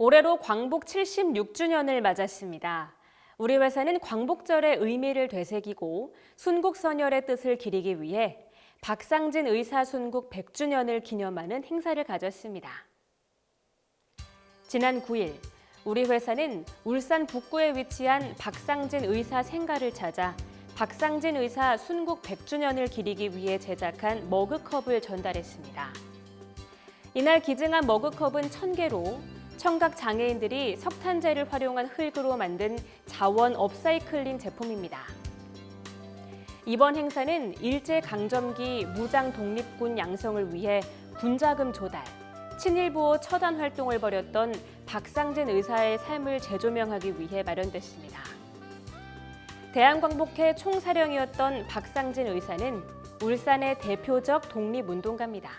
올해로 광복 76주년을 맞았습니다. 우리 회사는 광복절의 의미를 되새기고 순국선열의 뜻을 기리기 위해 박상진 의사 순국 100주년을 기념하는 행사를 가졌습니다. 지난 9일 우리 회사는 울산 북구에 위치한 박상진 의사 생가를 찾아 박상진 의사 순국 100주년을 기리기 위해 제작한 머그컵을 전달했습니다. 이날 기증한 머그컵은 1000개로 청각 장애인들이 석탄재를 활용한 흙으로 만든 자원 업사이클링 제품입니다. 이번 행사는 일제 강점기 무장 독립군 양성을 위해 군자금 조달, 친일부호 처단 활동을 벌였던 박상진 의사의 삶을 재조명하기 위해 마련됐습니다. 대한광복회 총사령이었던 박상진 의사는 울산의 대표적 독립운동가입니다.